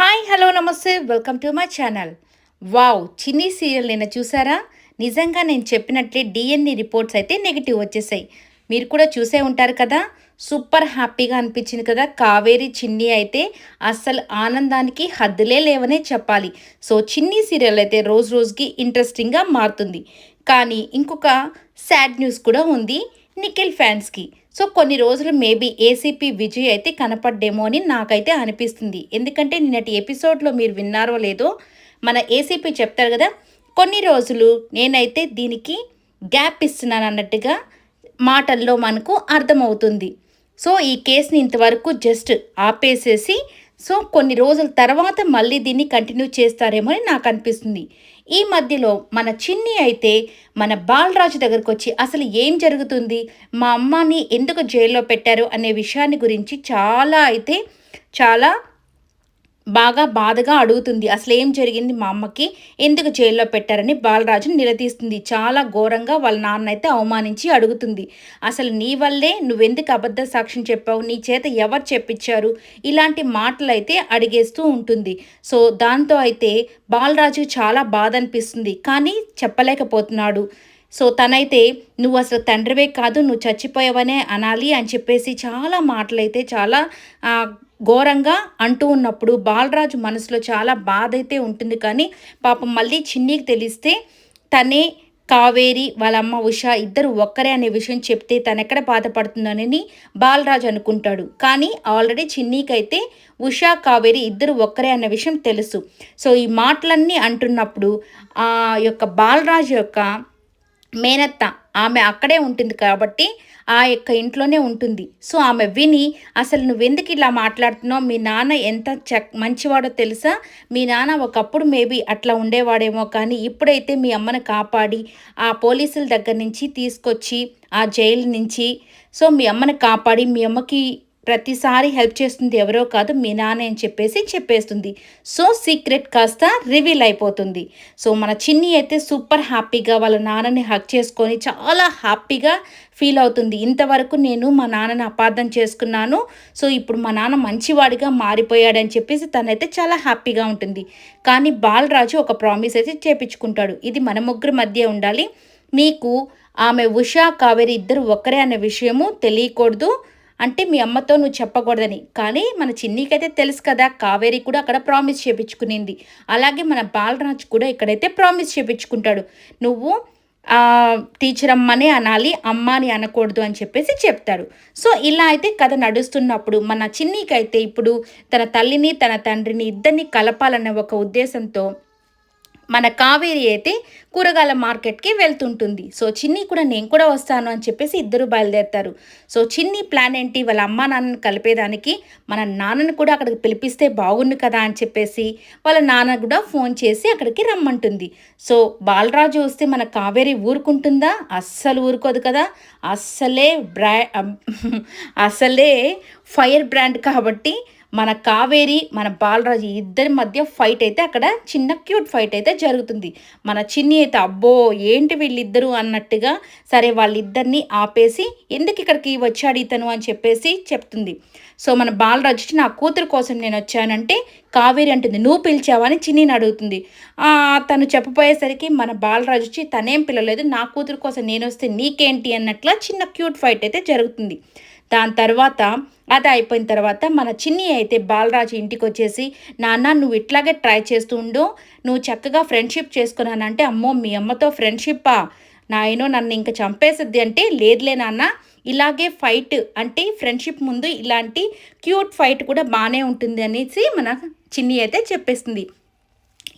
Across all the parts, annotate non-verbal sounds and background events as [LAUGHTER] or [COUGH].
Hi hello namaste welcome to my channel. Wow Chinni serial నిన్న చూసారా? నిజంగా నేను చెప్పినట్లే డిఎన్ఏ రిపోర్ట్స్ అయితే నెగిటివ్ వచ్చేసాయి. మీరు కూడా చూసే ఉంటారు కదా? సూపర్ హ్యాపీగా అనిపించింది కదా? కావేరి చిన్ని అయితే అస్సలు ఆనందానికి హద్దులే లేవనే చెప్పాలి. సో చిన్ని సీరియల్ అయితే రోజు రోజుకి ఇంట్రెస్టింగ్గా మారుతుంది. కానీ ఇంకొక సాడ్ న్యూస్ కూడా ఉంది నిఖిల్ ఫ్యాన్స్కి. సో కొన్ని రోజులు మేబీ ఏసీపీ విజయ్ అయితే కనపడ్డేమో అని నాకైతే అనిపిస్తుంది. ఎందుకంటే నిన్నటి ఎపిసోడ్లో మీరు విన్నారో లేదో మన ఏసీపీ చెప్తారు కదా కొన్ని రోజులు నేనైతే దీనికి గ్యాప్ ఇస్తున్నాను అన్నట్టుగా మాటల్లో మనకు అర్థమవుతుంది. సో ఈ కేసుని ఇంతవరకు జస్ట్ ఆపేసేసి సో కొన్ని రోజుల తర్వాత మళ్ళీ దీన్ని కంటిన్యూ చేస్తారేమో అని నాకు అనిపిస్తుంది. ఈ మధ్యలో మన చిన్ని అయితే మన బాలరాజు దగ్గరకు వచ్చి అసలు ఏం జరుగుతుంది? మా అమ్మని ఎందుకు జైల్లో పెట్టారు? అనే విషయాన్ని గురించి చాలా అయితే చాలా బాగా బాధగా అడుగుతుంది. అసలు ఏం జరిగింది మా అమ్మకి? ఎందుకు జైల్లో పెట్టారని బాలరాజుని నిలదీస్తుంది. చాలా ఘోరంగా వాళ్ళ నాన్న అయితే అవమానించి అడుగుతుంది. అసలు నీ వల్లే నువ్వెందుకు అబద్ధ సాక్ష్యం చెప్పావు? నీ చేత ఎవరు చెప్పించారు? ఇలాంటి మాటలు అయితే అడిగేస్తూ ఉంటుంది. సో దాంతో అయితే బాలరాజు చాలా బాధ అనిపిస్తుంది కానీ చెప్పలేకపోతున్నాడు. సో తనైతే నువ్వు అసలు తండ్రివే కాదు నువ్వు చచ్చిపోయావనే అనాలి అని చెప్పేసి చాలా మాటలైతే చాలా ఘోరంగా అంటూ ఉన్నప్పుడు బాలరాజు మనసులో చాలా బాధ అయితే ఉంటుంది. కానీ పాపం మళ్ళీ చిన్నీకి తెలిస్తే తనే కావేరి వాళ్ళమ్మ ఉష ఇద్దరు ఒక్కరే అనే విషయం చెప్తే తను ఎక్కడ బాధపడుతుందోనని బాలరాజు అనుకుంటాడు. కానీ ఆల్రెడీ చిన్నీకైతే ఉషా కావేరి ఇద్దరు ఒక్కరే అన్న విషయం తెలుసు. సో ఈ మాటలన్నీ అంటున్నప్పుడు ఆ యొక్క బాలరాజు యొక్క మేనత్త ఆమె అక్కడే ఉంటుంది కాబట్టి ఆ యొక్క ఇంట్లోనే ఉంటుంది. సో ఆమె విని అసలు నువ్వెందుకు ఇలా మాట్లాడుతున్నావు? మీ నాన్న ఎంత చక్ మంచివాడో తెలుసా? మీ నాన్న ఒకప్పుడు మేబీ అట్లా ఉండేవాడేమో కానీ ఇప్పుడైతే మీ అమ్మను కాపాడి ఆ పోలీసుల దగ్గర నుంచి తీసుకొచ్చి ఆ జైలు నుంచి సో మీ అమ్మని కాపాడి మీ అమ్మకి ప్రతిసారి హెల్ప్ చేస్తుంది ఎవరో కాదు మీ నాన్న అని చెప్పేసి చెప్పేస్తుంది. సో సీక్రెట్ కాస్త రివీల్ అయిపోతుంది. సో మన చిన్ని అయితే సూపర్ హ్యాపీగా వాళ్ళ నాన్నని హక్ చేసుకొని చాలా హ్యాపీగా ఫీల్ అవుతుంది. ఇంతవరకు నేను మా నాన్నని అపార్థం చేసుకున్నాను. సో ఇప్పుడు మా నాన్న మంచివాడిగా మారిపోయాడని చెప్పేసి తనైతే చాలా హ్యాపీగా ఉంటుంది. కానీ బాలరాజు ఒక ప్రామిస్ అయితే చేపించుకుంటాడు. ఇది మన ముగ్గురు మధ్య ఉండాలి. మీకు ఆమె ఉషా కావేరి ఇద్దరు ఒక్కరే అనే విషయము తెలియకూడదు. అంటే మీ అమ్మతో నువ్వు చెప్పకూడదని. కానీ మన చిన్నీకైతే తెలుసు కదా కావేరి కూడా అక్కడ ప్రామిస్ చేపించుకునింది. అలాగే మన బాలరాజ్ కూడా ఇక్కడైతే ప్రామిస్ చేపించుకుంటాడు. నువ్వు టీచర్ అమ్మనే అనాలి అమ్మ అని అనకూడదు అని చెప్పేసి చెప్తాడు. సో ఇలా అయితే కథ నడుస్తున్నప్పుడు మన చిన్నీకైతే ఇప్పుడు తన తల్లిని తన తండ్రిని ఇద్దరిని కలపాలనే ఒక ఉద్దేశంతో మన కావేరి అయితే కూరగాయల మార్కెట్కి వెళ్తుంటుంది. సో చిన్ని కూడా నేను కూడా వస్తాను అని చెప్పేసి ఇద్దరు బయలుదేరుతారు. సో చిన్ని ప్లాన్ ఏంటి? వాళ్ళ అమ్మ నాన్నని కలిపేదానికి మన నాన్నని కూడా అక్కడికి పిలిపిస్తే బాగుండు కదా అని చెప్పేసి వాళ్ళ నాన్న కూడా ఫోన్ చేసి అక్కడికి రమ్మంటుంది. సో బాలరాజు వస్తే మన కావేరి ఊరుకుంటుందా? అస్సలు ఊరుకోదు కదా. అస్సలే బ్రా అసలే [LAUGHS] ఫైర్ బ్రాండ్ కాబట్టి మన కావేరి మన బాలరాజు ఇద్దరి మధ్య ఫైట్ అయితే అక్కడ చిన్న క్యూట్ ఫైట్ అయితే జరుగుతుంది. మన చిన్ని అయితే అబ్బో ఏంటి వీళ్ళిద్దరూ అన్నట్టుగా సరే వాళ్ళిద్దరిని ఆపేసి ఎందుకు ఇక్కడికి వచ్చాడు ఇతను అని చెప్పేసి చెప్తుంది. సో మన బాలరాజు నా కూతురు కోసం నేను వచ్చానంటే కావేరి అంటుంది నువ్వు పిలిచావని చిన్నీని అడుగుతుంది. తను చెప్పబోయేసరికి మన బాలరాజు తనేం పిల్లలేదు నా కూతురు కోసం నేను వస్తే నీకేంటి? అన్నట్ల చిన్న క్యూట్ ఫైట్ అయితే జరుగుతుంది. దాని తర్వాత అది అయిపోయిన తర్వాత మన చిన్ని అయితే బాలరాజు ఇంటికి వచ్చేసి నాన్న నువ్వు ఇట్లాగే ట్రై చేస్తూ ఉండు. నువ్వు చక్కగా ఫ్రెండ్షిప్ చేసుకున్నానంటే అమ్మో మీ అమ్మతో ఫ్రెండ్షిప్పా? నాయనో నన్ను ఇంకా చంపేసిద్ది అంటే లేదులే నాన్న. ఇలాగే ఫైట్ అంటే ఫ్రెండ్షిప్ ముందు ఇలాంటి క్యూట్ ఫైట్ కూడా బాగానే ఉంటుంది అనేసి మన చిన్ని అయితే చెప్పేస్తుంది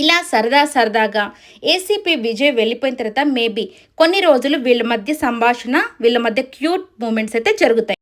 ఇలా సరదా సరదాగా ఏసీపీ విజయ్ వెళ్ళిపోయిన తర్వాత మేబీ కొన్ని రోజులు వీళ్ళ మధ్య సంభాషణ వీళ్ళ మధ్య క్యూట్ మూమెంట్స్ అయితే జరుగుతాయి.